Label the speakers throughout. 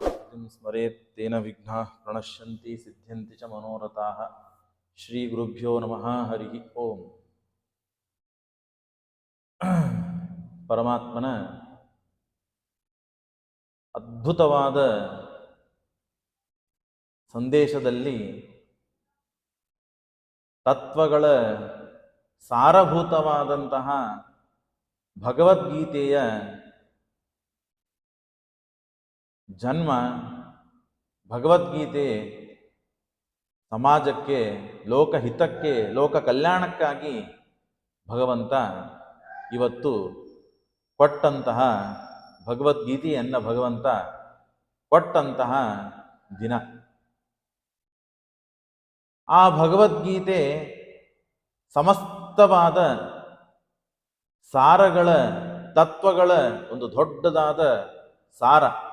Speaker 1: ಭಕ್ತಿಂ ಸ್ಮರೇತ್ ತೇನ ವಿಘ್ನ ಪ್ರಣಶ್ಯಂತಿ ಸಿದ್ಧಂತಿ ಚ ಮನೋರಥಾಃ ಶ್ರೀ ಗುರುಭ್ಯೋ ನಮಃ ಹರಿ ಓಂ ಪರಮಾತ್ಮನ ಅದ್ಭುತವಾದ ಸಂದೇಶದಲ್ಲಿ ತತ್ವಗಳ ಸಾರಭೂತವಾದಂತಹ ಭಗವದ್ಗೀತೆಯ ಜನ್ಮ ಭಗವದ್ಗೀತೆ ಸಮಾಜಕ್ಕೆ, ಲೋಕಹಿತಕ್ಕೆ ಲೋಕ ಕಲ್ಯಾಣಕ್ಕಾಗಿ ಭಗವಂತ ಇವತ್ತು ಕೊಟ್ಟಂತಹ ಭಗವದ್ಗೀತೆಯನ್ನು ಭಗವಂತ ಕೊಟ್ಟಂತಹ ದಿನ. ಆ ಭಗವದ್ಗೀತೆ ಸಮಸ್ತವಾದ ಸಾರಗಳ, ತತ್ವಗಳ ಒಂದು ದೊಡ್ಡದಾದ ಸಾರ.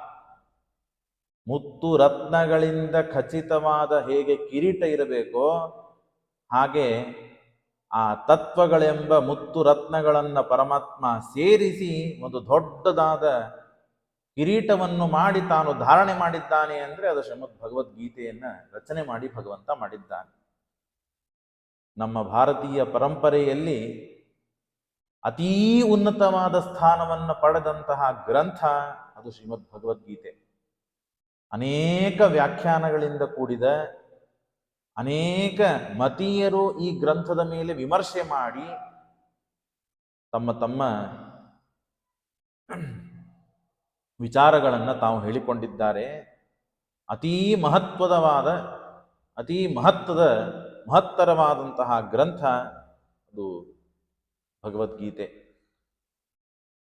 Speaker 1: ಮುತ್ತು ರತ್ನಗಳಿಂದ ಖಚಿತವಾದ ಹೇಗೆ ಕಿರೀಟ ಇರಬೇಕೋ ಹಾಗೆ ಆ ತತ್ವಗಳೆಂಬ ಮುತ್ತು ರತ್ನಗಳನ್ನು ಪರಮಾತ್ಮ ಸೇರಿಸಿ ಒಂದು ದೊಡ್ಡದಾದ ಕಿರೀಟವನ್ನು ಮಾಡಿ ತಾನು ಧಾರಣೆ ಮಾಡಿದ್ದಾನೆ ಅಂದರೆ ಅದು ಶ್ರೀಮದ್ ಭಗವದ್ಗೀತೆಯನ್ನು ರಚನೆ ಮಾಡಿ ಭಗವಂತ ಮಾಡಿದ್ದಾನೆ. ನಮ್ಮ ಭಾರತೀಯ ಪರಂಪರೆಯಲ್ಲಿ ಅತೀ ಉನ್ನತವಾದ ಸ್ಥಾನವನ್ನು ಪಡೆದಂತಹ ಗ್ರಂಥ ಅದು ಶ್ರೀಮದ್ ಭಗವದ್ಗೀತೆ ಅನೇಕ ವ್ಯಾಖ್ಯಾನಗಳಿಂದ ಕೂಡಿದ ಅನೇಕ ಮತೀಯರು ಈ ಗ್ರಂಥದ ಮೇಲೆ ವಿಮರ್ಶೆ ಮಾಡಿ ತಮ್ಮ ತಮ್ಮ ವಿಚಾರಗಳನ್ನು ತಾವು ಹೇಳಿಕೊಂಡಿದ್ದಾರೆ. ಅತೀ ಮಹತ್ವದವಾದ, ಅತೀ ಮಹತ್ವದ, ಮಹತ್ತರವಾದಂತಹ ಗ್ರಂಥ ಅದು ಭಗವದ್ಗೀತೆ.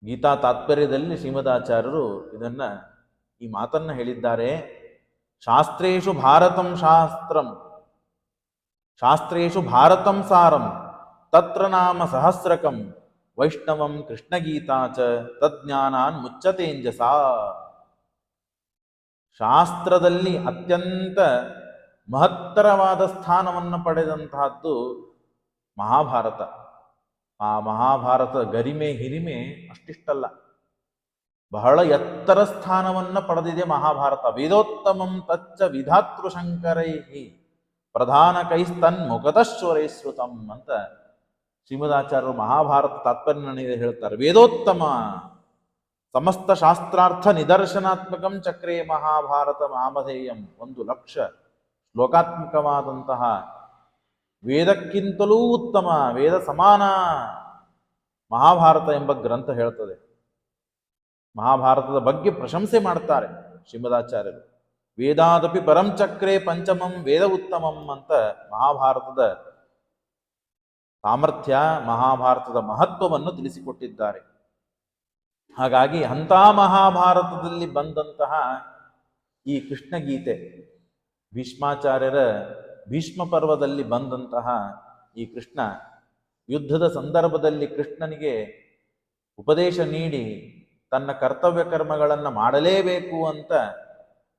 Speaker 1: ಗೀತಾ ತಾತ್ಪರ್ಯದಲ್ಲಿ ಶ್ರೀಮದಾಚಾರ್ಯರು ಇದನ್ನ ಈ ಮಾತನ್ನ ಹೇಳಿದ್ದಾರೆ. ಶಾಸ್ತ್ರೇಶು ಭಾರತಂ ಶಾಸ್ತ್ರಂ ಶಾಸ್ತ್ರೇಶು ಭಾರತಂ ಸಾರಂ, ತತ್ರ ನಾಮ ಸಹಸ್ರಕಂ, ವೈಷ್ಣವಂ ಕೃಷ್ಣಗೀತಾ ಚ, ತಜ್ಞಾನಾನ್ ಮುಚ್ಚತೇಂಜಸ. ಶಾಸ್ತ್ರದಲ್ಲಿ ಅತ್ಯಂತ ಮಹತ್ತರವಾದ ಸ್ಥಾನವನ್ನು ಪಡೆದಂತಹದ್ದು ಮಹಾಭಾರತ. ಆ ಮಹಾಭಾರತ ಗರಿಮೆ ಹಿರಿಮೆ ಅಷ್ಟಿಷ್ಟಲ್ಲ. ಬಹಳ ಎತ್ತರ ಸ್ಥಾನವನ್ನು ಪಡೆದಿದೆ ಮಹಾಭಾರತ. ವೇದೋತ್ತಮಂ ತಚ್ಚ ವಿಧಾತೃ ಶಂಕರೈ ಪ್ರಧಾನ ಕೈಸ್ತನ್ ಮುಖತಶ್ವರೈಶ್ರುತಂ ಅಂತ ಶ್ರೀಮದಾಚಾರ್ಯರು ಮಹಾಭಾರತ ತಾತ್ಪರ್ಯ ಹೇಳ್ತಾರೆ. ವೇದೋತ್ತಮ ಸಮಸ್ತ ಶಾಸ್ತ್ರಾರ್ಥ ನಿದರ್ಶನಾತ್ಮಕಂ ಚಕ್ರೇ ಮಹಾಭಾರತ ಮಾಮಧೇಯಂ. ಒಂದು ಲಕ್ಷ ಶ್ಲೋಕಾತ್ಮಕವಾದಂತಹ ವೇದಕ್ಕಿಂತಲೂ ಉತ್ತಮ, ವೇದ ಸಮಾನ ಮಹಾಭಾರತ ಎಂಬ ಗ್ರಂಥ ಹೇಳ್ತದೆ. ಮಹಾಭಾರತದ ಬಗ್ಗೆ ಪ್ರಶಂಸೆ ಮಾಡ್ತಾರೆ ಶ್ರೀಮದಾಚಾರ್ಯರು. ವೇದಾದಪಿ ಪರಂಚಕ್ರೆ ಪಂಚಮಂ ವೇದ ಉತ್ತಮಂ ಅಂತ ಮಹಾಭಾರತದ ಸಾಮರ್ಥ್ಯ, ಮಹಾಭಾರತದ ಮಹತ್ವವನ್ನು ತಿಳಿಸಿಕೊಟ್ಟಿದ್ದಾರೆ. ಹಾಗಾಗಿ ಅಂಥ ಮಹಾಭಾರತದಲ್ಲಿ ಬಂದಂತಹ ಈ ಕೃಷ್ಣಗೀತೆ, ಭೀಷ್ಮಾಚಾರ್ಯರ ಭೀಷ್ಮ ಪರ್ವದಲ್ಲಿ ಬಂದಂತಹ ಈ ಕೃಷ್ಣ, ಯುದ್ಧದ ಸಂದರ್ಭದಲ್ಲಿ ಕೃಷ್ಣನಿಗೆ ಉಪದೇಶ ನೀಡಿ ತನ್ನ ಕರ್ತವ್ಯ ಕರ್ಮಗಳನ್ನು ಮಾಡಲೇಬೇಕು ಅಂತ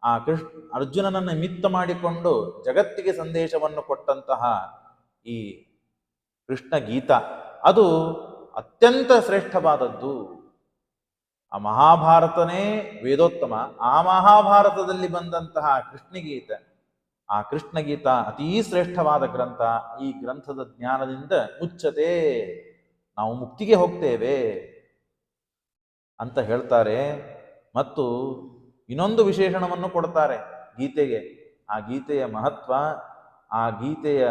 Speaker 1: ಆ ಕೃಷ್ಣ ಅರ್ಜುನನನ್ನು ನಿಮಿತ್ತ ಮಾಡಿಕೊಂಡು ಜಗತ್ತಿಗೆ ಸಂದೇಶವನ್ನು ಕೊಟ್ಟಂತಹ ಈ ಕೃಷ್ಣ ಗೀತ. ಅದು ಅತ್ಯಂತ ಶ್ರೇಷ್ಠವಾದದ್ದು. ಆ ಮಹಾಭಾರತನೇ ವೇದೋತ್ತಮ. ಆ ಮಹಾಭಾರತದಲ್ಲಿ ಬಂದಂತಹ ಕೃಷ್ಣಗೀತ, ಆ ಕೃಷ್ಣಗೀತ ಅತೀ ಶ್ರೇಷ್ಠವಾದ ಗ್ರಂಥ. ಈ ಗ್ರಂಥದ ಜ್ಞಾನದಿಂದ ಮುಚ್ಚತೆ ನಾವು ಮುಕ್ತಿಗೆ ಹೋಗ್ತೇವೆ. ಅಂತ ಹೇಳ್ತಾರೆ. ಮತ್ತು ಇನ್ನೊಂದು ವಿಶೇಷಣವನ್ನು ಕೊಡ್ತಾರೆ ಗೀತೆಗೆ. ಆ ಗೀತೆಯ ಮಹತ್ವ, ಆ ಗೀತೆಯ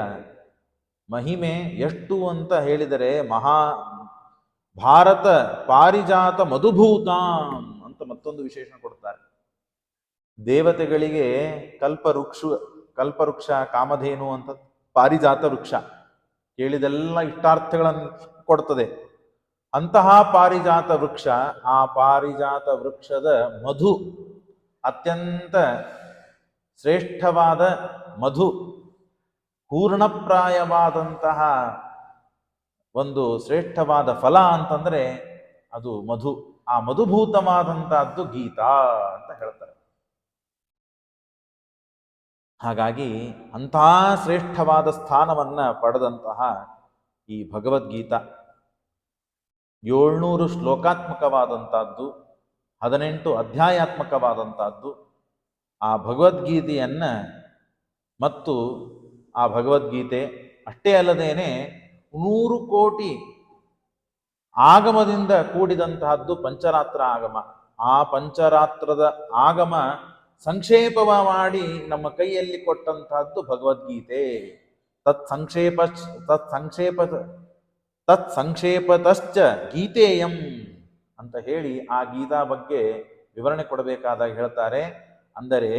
Speaker 1: ಮಹಿಮೆ ಎಷ್ಟು ಅಂತ ಹೇಳಿದರೆ, ಮಹಾ ಭಾರತ ಪಾರಿಜಾತ ಮಧುಭೂತ ಅಂತ ಮತ್ತೊಂದು ವಿಶೇಷಣ ಕೊಡ್ತಾರೆ. ದೇವತೆಗಳಿಗೆ ಕಲ್ಪವೃಕ್ಷ ಕಲ್ಪವೃಕ್ಷ, ಕಾಮಧೇನು ಅಂತ ಪಾರಿಜಾತ ವೃಕ್ಷ ಕೇಳಿದೆಲ್ಲ ಇಷ್ಟಾರ್ಥಗಳನ್ನು ಕೊಡ್ತದೆ. ಅಂತಹ ಪಾರಿಜಾತ ವೃಕ್ಷ, ಆ ಪಾರಿಜಾತ ವೃಕ್ಷದ ಮಧು, ಅತ್ಯಂತ ಶ್ರೇಷ್ಠವಾದ ಮಧು, ಪೂರ್ಣಪ್ರಾಯವಾದಂತಹ ಒಂದು ಶ್ರೇಷ್ಠವಾದ ಫಲ ಅಂತಂದರೆ ಅದು ಮಧು. ಆ ಮಧುಭೂತವಾದಂತಹದ್ದು ಗೀತಾ ಅಂತ ಹೇಳ್ತಾರೆ. ಹಾಗಾಗಿ ಅಂತಹ ಶ್ರೇಷ್ಠವಾದ ಸ್ಥಾನವನ್ನು ಪಡೆದಂತಹ ಈ ಭಗವದ್ಗೀತಾ. ಏಳ್ನೂರು ಶ್ಲೋಕಾತ್ಮಕವಾದಂಥದ್ದು, ಹದಿನೆಂಟು ಅಧ್ಯಾಯಾತ್ಮಕವಾದಂಥದ್ದು, ಆ ಭಗವದ್ಗೀತೆಯನ್ನು ಮತ್ತು ಆ ಭಗವದ್ಗೀತೆ ಅಷ್ಟೇ ಅಲ್ಲದೇನೆ ನೂರು ಕೋಟಿ ಆಗಮದಿಂದ ಕೂಡಿದಂತಹದ್ದು ಪಂಚರಾತ್ರ ಆಗಮ. ಆ ಪಂಚರಾತ್ರದ ಆಗಮ ಸಂಕ್ಷೇಪವ ಮಾಡಿ ನಮ್ಮ ಕೈಯಲ್ಲಿ ಕೊಟ್ಟಂತಹದ್ದು ಭಗವದ್ಗೀತೆ. ತತ್ ಸಂಕ್ಷೇಪ ತತ್ ಸಂಕ್ಷೇಪ ತತ್ ಸಂಕ್ಷೇಪತಶ್ಚ ಗೀತೆಯಂ ಅಂತ ಹೇಳಿ ಆ ಗೀತಾ ಬಗ್ಗೆ ವಿವರಣೆ ಕೊಡಬೇಕಾದಾಗ ಹೇಳ್ತಾರೆ. ಅಂದರೆ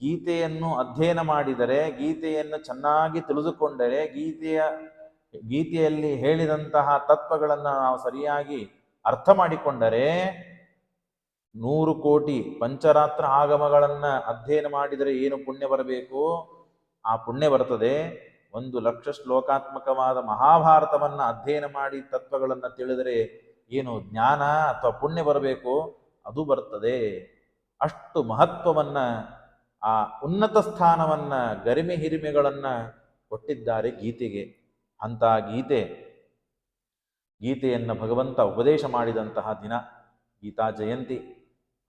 Speaker 1: ಗೀತೆಯನ್ನು ಅಧ್ಯಯನ ಮಾಡಿದರೆ, ಗೀತೆಯನ್ನು ಚೆನ್ನಾಗಿ ತಿಳಿದುಕೊಂಡರೆ, ಗೀತೆಯ, ಗೀತೆಯಲ್ಲಿ ಹೇಳಿದಂತಹ ತತ್ವಗಳನ್ನು ನಾವು ಸರಿಯಾಗಿ ಅರ್ಥ ಮಾಡಿಕೊಂಡರೆ ನೂರು ಕೋಟಿ ಪಂಚರಾತ್ರ ಆಗಮಗಳನ್ನು ಅಧ್ಯಯನ ಮಾಡಿದರೆ ಏನು ಪುಣ್ಯ ಬರಬೇಕು? ಆ ಪುಣ್ಯ ಬರ್ತದೆ. ಒಂದು ಲಕ್ಷ ಶ್ಲೋಕಾತ್ಮಕವಾದ ಮಹಾಭಾರತವನ್ನ ಅಧ್ಯಯನ ಮಾಡಿ ತತ್ವಗಳನ್ನು ತಿಳಿದರೆ ಏನು ಜ್ಞಾನ ಅಥವಾ ಪುಣ್ಯ ಬರಬೇಕು? ಅದು ಬರ್ತದೆ. ಅಷ್ಟು ಮಹತ್ವವನ್ನ, ಆ ಉನ್ನತ ಸ್ಥಾನವನ್ನ ಗರಿಮೆ ಹಿರಿಮೆಗಳನ್ನ ಕೊಟ್ಟಿದ್ದಾರೆ ಗೀತೆಗೆ. ಅಂತ ಗೀತೆ. ಗೀತೆಯನ್ನು ಭಗವಂತ ಉಪದೇಶ ಮಾಡಿದಂತಹ ದಿನ, ಗೀತಾ ಜಯಂತಿ.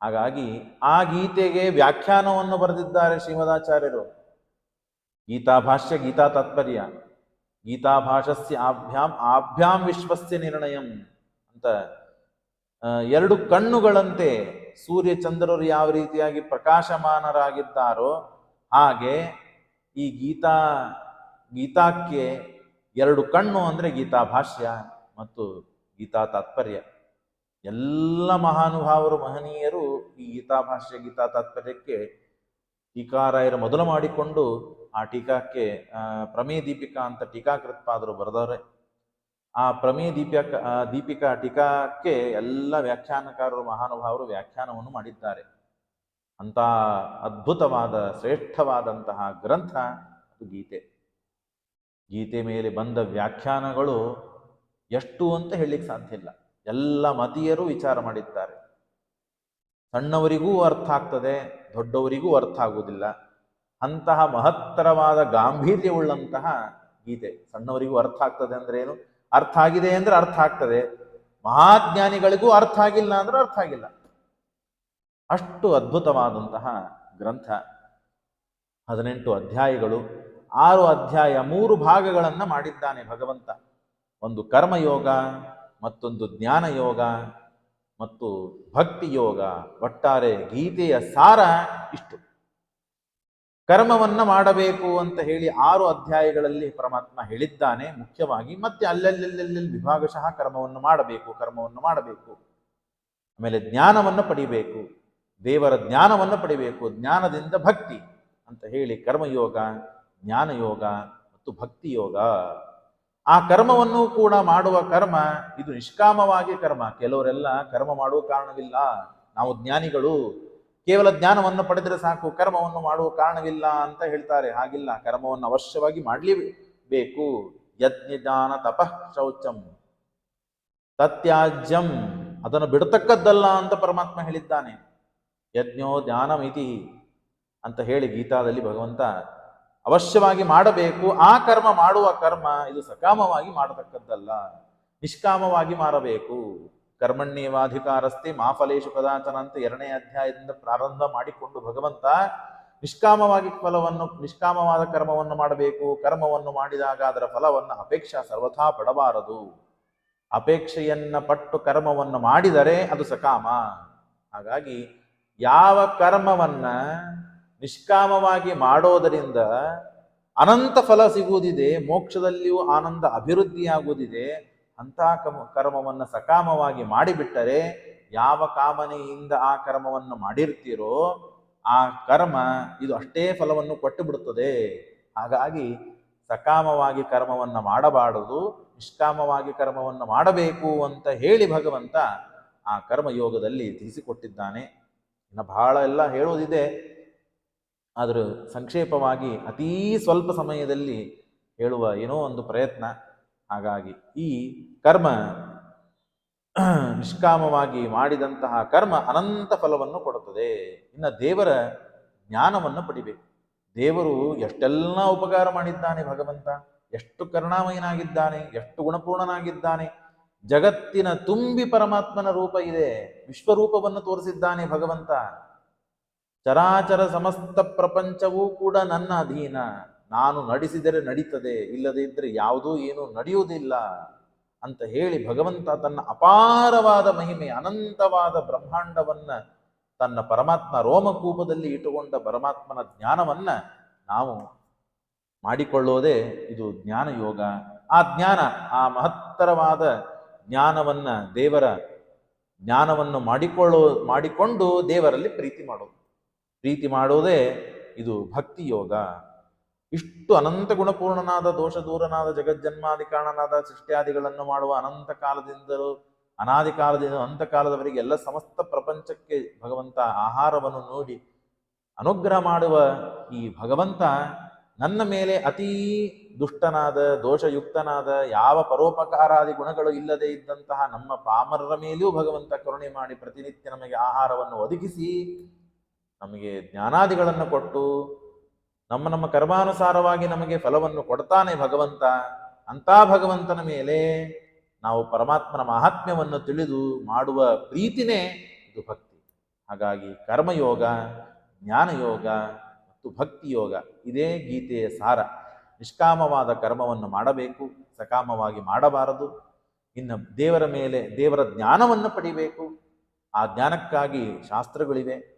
Speaker 1: ಹಾಗಾಗಿ ಆ ಗೀತೆಗೆ ವ್ಯಾಖ್ಯಾನವನ್ನು ಬರೆದಿದ್ದಾರೆ ಶ್ರೀಮದಾಚಾರ್ಯರು. ಗೀತಾ ಭಾಷ್ಯ ಗೀತಾ ತಾತ್ಪರ್ಯ. ಗೀತಾ ಭಾಷಸ್ಯ ಆಭ್ಯಾಂ ಆಭ್ಯಾಂ ವಿಶ್ವಸ್ಯ ನಿರ್ಣಯಂ ಅಂತ ಎರಡು ಕಣ್ಣುಗಳಂತೆ ಸೂರ್ಯ ಚಂದ್ರರು ಯಾವ ರೀತಿಯಾಗಿ ಪ್ರಕಾಶಮಾನರಾಗಿದ್ದಾರೋ ಹಾಗೆ ಈ ಗೀತಾ, ಗೀತಾಕ್ಕೆ ಎರಡು ಕಣ್ಣು ಅಂದರೆ ಗೀತಾ ಭಾಷ್ಯ ಮತ್ತು ಗೀತಾ ತಾತ್ಪರ್ಯ. ಎಲ್ಲ ಮಹಾನುಭಾವರು, ಮಹನೀಯರು ಈ ಗೀತಾ ಭಾಷ್ಯ ಗೀತಾ ತಾತ್ಪರ್ಯಕ್ಕೆ ಟೀಕಾರಾಯರು ಮೊದಲು ಮಾಡಿಕೊಂಡು ಆ ಟೀಕಾಕ್ಕೆ ಪ್ರಮೇ ದೀಪಿಕಾ ಅಂತ ಟೀಕಾಕೃತ್ಪಾದರು ಬರೆದವ್ರೆ. ಆ ಪ್ರಮೇ ದೀಪಿಕ ದೀಪಿಕಾ ಟೀಕಾಕ್ಕೆ ಎಲ್ಲ ವ್ಯಾಖ್ಯಾನಕಾರರು, ಮಹಾನುಭಾವರು ವ್ಯಾಖ್ಯಾನವನ್ನು ಮಾಡಿದ್ದಾರೆ. ಅಂತ ಅದ್ಭುತವಾದ, ಶ್ರೇಷ್ಠವಾದಂತಹ ಗ್ರಂಥ ಅದು ಗೀತೆ. ಗೀತೆ ಮೇಲೆ ಬಂದ ವ್ಯಾಖ್ಯಾನಗಳು ಎಷ್ಟು ಅಂತ ಹೇಳಲಿಕ್ಕೆ ಸಾಧ್ಯ ಇಲ್ಲ. ಎಲ್ಲ ಮತೀಯರು ವಿಚಾರ ಮಾಡಿದ್ದಾರೆ. ಸಣ್ಣವರಿಗೂ ಅರ್ಥ ಆಗ್ತದೆ, ದೊಡ್ಡವರಿಗೂ ಅರ್ಥ ಆಗುವುದಿಲ್ಲ. ಅಂತಹ ಮಹತ್ತರವಾದ ಗಾಂಭೀರ್ಯವುಳ್ಳಂತಹ ಗೀತೆ. ಸಣ್ಣವರಿಗೂ ಅರ್ಥ ಆಗ್ತದೆ ಅಂದ್ರೆ ಏನು? ಅರ್ಥ ಆಗಿದೆ ಅಂದ್ರೆ ಅರ್ಥ ಆಗ್ತದೆ. ಮಹಾಜ್ಞಾನಿಗಳಿಗೂ ಅರ್ಥ ಆಗಿಲ್ಲ ಅಂದ್ರೆ ಅರ್ಥ ಆಗಿಲ್ಲ. ಅಷ್ಟು ಅದ್ಭುತವಾದಂತಹ ಗ್ರಂಥ. ಹದಿನೆಂಟು ಅಧ್ಯಾಯಗಳು, ಆರು ಅಧ್ಯಾಯ, ಮೂರು ಭಾಗಗಳನ್ನು ಮಾಡಿದ್ದಾನೆ ಭಗವಂತ. ಒಂದು ಕರ್ಮಯೋಗ, ಮತ್ತೊಂದು ಜ್ಞಾನ ಯೋಗ ಮತ್ತು ಭಕ್ತಿ ಯೋಗ ಒಟ್ಟಾರೆ ಗೀತೆಯ ಸಾರ ಇಷ್ಟು. ಕರ್ಮವನ್ನ ಮಾಡಬೇಕು ಅಂತ ಹೇಳಿ ಆರು ಅಧ್ಯಾಯಗಳಲ್ಲಿ ಪರಮಾತ್ಮ ಹೇಳಿದ್ದಾನೆ. ಮುಖ್ಯವಾಗಿ ಮತ್ತೆ ಅಲ್ಲಲ್ಲಲ್ಲಿ ವಿಭಾಗಶಃ ಕರ್ಮವನ್ನು ಮಾಡಬೇಕು ಕರ್ಮವನ್ನು ಮಾಡಬೇಕು. ಆಮೇಲೆ ಜ್ಞಾನವನ್ನು ಪಡಿಬೇಕು, ದೇವರ ಜ್ಞಾನವನ್ನು ಪಡಿಬೇಕು, ಜ್ಞಾನದಿಂದ ಭಕ್ತಿ ಅಂತ ಹೇಳಿ ಕರ್ಮಯೋಗ, ಜ್ಞಾನಯೋಗ ಮತ್ತು ಭಕ್ತಿ ಯೋಗ ಆ ಕರ್ಮವನ್ನು ಕೂಡ ಮಾಡುವ ಕರ್ಮ ಇದು ನಿಷ್ಕಾಮವಾಗಿ ಕರ್ಮ. ಕೆಲವರೆಲ್ಲ ಕರ್ಮ ಮಾಡುವ ಕಾರಣವಿಲ್ಲ. ನಾವು ಜ್ಞಾನಿಗಳು. ಕೇವಲ ಜ್ಞಾನವನ್ನು ಪಡೆದರೆ ಸಾಕು, ಕರ್ಮವನ್ನು ಮಾಡುವ ಕಾರಣವಿಲ್ಲ ಅಂತ ಹೇಳ್ತಾರೆ. ಹಾಗಿಲ್ಲ, ಕರ್ಮವನ್ನು ಅವಶ್ಯವಾಗಿ ಮಾಡಲೇಬೇಕು. ಯಜ್ಞಾನ ತಪಃ ಶೌಚಂ. ತತ್ಯಾಜ್ಯಂ. ಅದನ್ನು ಬಿಡತಕ್ಕದ್ದಲ್ಲ ಅಂತ ಪರಮಾತ್ಮ ಹೇಳಿದ್ದಾನೆ. ಯಜ್ಞೋ ಧ್ಯಾನಮಿತಿ ಅಂತ ಹೇಳಿ ಗೀತಾದಲ್ಲಿ ಭಗವಂತ ಅವಶ್ಯವಾಗಿ ಮಾಡಬೇಕು. ಆ ಕರ್ಮ ಮಾಡುವ ಕರ್ಮ ಇದು ಸಕಾಮವಾಗಿ ಮಾಡತಕ್ಕದ್ದಲ್ಲ. ನಿಷ್ಕಾಮವಾಗಿ ಮಾಡಬೇಕು ಕರ್ಮಣ್ಯೇವಾಧಿಕಾರಸ್ಥೆ ಮಾಫಲೇಶು ಕದಾಚನ ಅಂತ ಎರಡನೇ ಅಧ್ಯಾಯದಿಂದ ಪ್ರಾರಂಭ ಮಾಡಿಕೊಂಡು ಭಗವಂತ ನಿಷ್ಕಾಮವಾಗಿ ಫಲವನ್ನು, ನಿಷ್ಕಾಮವಾದ ಕರ್ಮವನ್ನು ಮಾಡಬೇಕು. ಕರ್ಮವನ್ನು ಮಾಡಿದಾಗ ಅದರ ಫಲವನ್ನು ಅಪೇಕ್ಷಾ ಸರ್ವಥಾ ಪಡಬಾರದು. ಅಪೇಕ್ಷೆಯನ್ನ ಪಟ್ಟು ಕರ್ಮವನ್ನು ಮಾಡಿದರೆ ಅದು ಸಕಾಮ. ಹಾಗಾಗಿ ಯಾವ ಕರ್ಮವನ್ನ ನಿಷ್ಕಾಮವಾಗಿ ಮಾಡೋದರಿಂದ ಅನಂತ ಫಲ ಸಿಗುವುದಿದೆ, ಮೋಕ್ಷದಲ್ಲಿಯೂ ಆನಂದ ಅಭಿವೃದ್ಧಿಯಾಗುವುದಿದೆ ಅಂತ ಕಮ, ಕರ್ಮವನ್ನು ಸಕಾಮವಾಗಿ ಮಾಡಿಬಿಟ್ಟರೆ ಯಾವ ಕಾಮನೆಯಿಂದ ಆ ಕರ್ಮವನ್ನು ಮಾಡಿರ್ತೀರೋ ಆ ಕರ್ಮ ಇದು ಅಷ್ಟೇ ಫಲವನ್ನು ಕೊಟ್ಟು ಬಿಡುತ್ತದೆ ಹಾಗಾಗಿ ಸಕಾಮವಾಗಿ ಕರ್ಮವನ್ನು ಮಾಡಬಾರದು, ನಿಷ್ಕಾಮವಾಗಿ ಕರ್ಮವನ್ನು ಮಾಡಬೇಕು ಅಂತ ಹೇಳಿ ಭಗವಂತ ಆ ಕರ್ಮಯೋಗದಲ್ಲಿ ತಿಳಿಸಿಕೊಟ್ಟಿದ್ದಾನೆ. ಇನ್ನು ಬಹಳ ಎಲ್ಲ ಹೇಳೋದಿದೆ ಆದರೂ ಸಂಕ್ಷೇಪವಾಗಿ ಅತೀ ಸ್ವಲ್ಪ ಸಮಯದಲ್ಲಿ ಹೇಳುವ ಏನೋ ಒಂದು ಪ್ರಯತ್ನ. ಹಾಗಾಗಿ ಈ ಕರ್ಮ ನಿಷ್ಕಾಮವಾಗಿ ಮಾಡಿದಂತಹ ಕರ್ಮ ಅನಂತ ಫಲವನ್ನು ಕೊಡುತ್ತದೆ. ಇನ್ನು ದೇವರ ಜ್ಞಾನವನ್ನು ಪಡಿಬೇಕು. ದೇವರು ಎಷ್ಟೆಲ್ಲ ಉಪಕಾರ ಮಾಡಿದ್ದಾನೆ ಭಗವಂತ, ಎಷ್ಟು ಕರುಣಾಮಯನಾಗಿದ್ದಾನೆ, ಎಷ್ಟು ಗುಣಪೂರ್ಣನಾಗಿದ್ದಾನೆ. ಜಗತ್ತಿನ ತುಂಬಿ ಪರಮಾತ್ಮನ ರೂಪ ಇದೆ. ವಿಶ್ವರೂಪವನ್ನು ತೋರಿಸಿದ್ದಾನೆ ಭಗವಂತ. ಚರಾಚರ ಸಮಸ್ತ ಪ್ರಪಂಚವೂ ಕೂಡ ನನ್ನ ಅಧೀನ. ನಾನು ನಡೆಸಿದರೆ ನಡೀತದೆ, ಇಲ್ಲದೇ ಇದ್ರೆ ಯಾವುದೂ ಏನೂ ನಡೆಯುವುದಿಲ್ಲ ಅಂತ ಹೇಳಿ ಭಗವಂತ ತನ್ನ ಅಪಾರವಾದ ಮಹಿಮೆ, ಅನಂತವಾದ ಬ್ರಹ್ಮಾಂಡವನ್ನ ತನ್ನ ಪರಮಾತ್ಮ ರೋಮಕೂಪದಲ್ಲಿ ಇಟ್ಟುಕೊಂಡ ಪರಮಾತ್ಮನ ಜ್ಞಾನವನ್ನ ನಾವು ಮಾಡಿಕೊಳ್ಳೋದೇ ಇದು ಜ್ಞಾನ ಯೋಗ ಆ ಜ್ಞಾನ, ಆ ಮಹತ್ತರವಾದ ಜ್ಞಾನವನ್ನ ದೇವರ ಜ್ಞಾನವನ್ನು ಮಾಡಿಕೊಳ್ಳೋ, ಮಾಡಿಕೊಂಡು ದೇವರಲ್ಲಿ ಪ್ರೀತಿ ಮಾಡೋದು. ಪ್ರೀತಿ ಮಾಡೋದೇ ಇದು ಭಕ್ತಿ ಯೋಗ. ಇಷ್ಟು ಅನಂತ ಗುಣಪೂರ್ಣನಾದ ದೋಷ ದೂರನಾದ ಜಗಜ್ಜನ್ಮಾದಿ ಕಾರಣನಾದ ಸೃಷ್ಟಿಯಾದಿಗಳನ್ನು ಮಾಡುವ ಅನಂತ ಕಾಲದಿಂದಲೂ ಅನಾದಿ ಕಾಲದಿಂದ ಅನಂತ ಕಾಲದವರೆಗೆ ಎಲ್ಲ ಸಮಸ್ತ ಪ್ರಪಂಚಕ್ಕೆ ಭಗವಂತ ಆಹಾರವನ್ನು ನೋಡಿ ಅನುಗ್ರಹ ಮಾಡುವ ಈ ಭಗವಂತ ನನ್ನ ಮೇಲೆ ಅತೀ ದುಷ್ಟನಾದ, ದೋಷಯುಕ್ತನಾದ, ಯಾವ ಪರೋಪಕಾರಾದಿ ಗುಣಗಳು ಇಲ್ಲದೆ ಇದ್ದಂತಹ ನಮ್ಮ ಪಾಮರರ ಮೇಲೂ ಭಗವಂತ ಕರುಣೆ ಮಾಡಿ ಪ್ರತಿನಿತ್ಯ ನಮಗೆ ಆಹಾರವನ್ನು ಒದಗಿಸಿ ನಮಗೆ ಜ್ಞಾನಾದಿಗಳನ್ನು ಕೊಟ್ಟು ನಮ್ಮ ನಮ್ಮ ಕರ್ಮಾನುಸಾರವಾಗಿ ನಮಗೆ ಫಲವನ್ನು ಕೊಡ್ತಾನೆ ಭಗವಂತ, ಅಂತ ಭಗವಂತನ ಮೇಲೆ ನಾವು ಪರಮಾತ್ಮನ ಮಹಾತ್ಮ್ಯವನ್ನು ತಿಳಿದು ಮಾಡುವ ಪ್ರೀತಿನೇ ಇದು ಭಕ್ತಿ. ಹಾಗಾಗಿ ಕರ್ಮಯೋಗ, ಜ್ಞಾನಯೋಗ ಮತ್ತು ಭಕ್ತಿಯೋಗ ಇದೇ ಗೀತೆಯ ಸಾರ. ನಿಷ್ಕಾಮವಾದ ಕರ್ಮವನ್ನು ಮಾಡಬೇಕು, ಸಕಾಮವಾಗಿ ಮಾಡಬಾರದು. ಇನ್ನು ದೇವರ ಮೇಲೆ ದೇವರ ಜ್ಞಾನವನ್ನು ಪಡಿಬೇಕು. ಆ ಜ್ಞಾನಕ್ಕಾಗಿ ಶಾಸ್ತ್ರಗಳಿವೆ.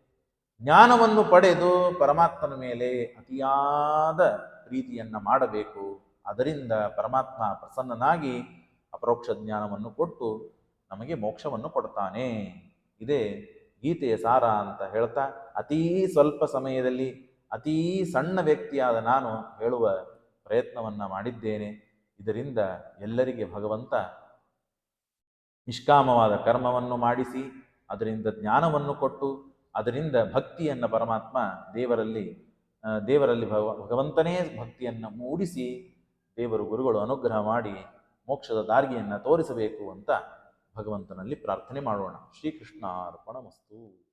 Speaker 1: ಜ್ಞಾನವನ್ನು ಪಡೆದು ಪರಮಾತ್ಮನ ಮೇಲೆ ಅತಿಯಾದ ಪ್ರೀತಿಯನ್ನು ಮಾಡಬೇಕು. ಅದರಿಂದ ಪರಮಾತ್ಮ ಪ್ರಸನ್ನನಾಗಿ ಅಪರೋಕ್ಷ ಜ್ಞಾನವನ್ನು ಕೊಟ್ಟು ನಮಗೆ ಮೋಕ್ಷವನ್ನು ಕೊಡ್ತಾನೆ. ಇದೇ ಗೀತೆಯ ಸಾರ ಅಂತ ಹೇಳ್ತಾ ಅತೀ ಸ್ವಲ್ಪ ಸಮಯದಲ್ಲಿ ಅತೀ ಸಣ್ಣ ವ್ಯಕ್ತಿಯಾದ ನಾನು ಹೇಳುವ ಪ್ರಯತ್ನವನ್ನು ಮಾಡಿದ್ದೇನೆ. ಇದರಿಂದ ಎಲ್ಲರಿಗೆ ಭಗವಂತ ನಿಷ್ಕಾಮವಾದ ಕರ್ಮವನ್ನು ಮಾಡಿಸಿ, ಅದರಿಂದ ಜ್ಞಾನವನ್ನು ಕೊಟ್ಟು ಅದರಿಂದ ಭಕ್ತಿಯನ್ನು ಪರಮಾತ್ಮ ದೇವರಲ್ಲಿ ದೇವರಲ್ಲಿ ಭಗವ ಭಗವಂತನೇ ಭಕ್ತಿಯನ್ನು ಮೂಡಿಸಿ ದೇವರು ಗುರುಗಳು ಅನುಗ್ರಹ ಮಾಡಿ ಮೋಕ್ಷದ ದಾರಿಯನ್ನು ತೋರಿಸಬೇಕು ಅಂತ ಭಗವಂತನಲ್ಲಿ ಪ್ರಾರ್ಥನೆ ಮಾಡೋಣ. ಶ್ರೀಕೃಷ್ಣ ಅರ್ಪಣ ಮಸ್ತು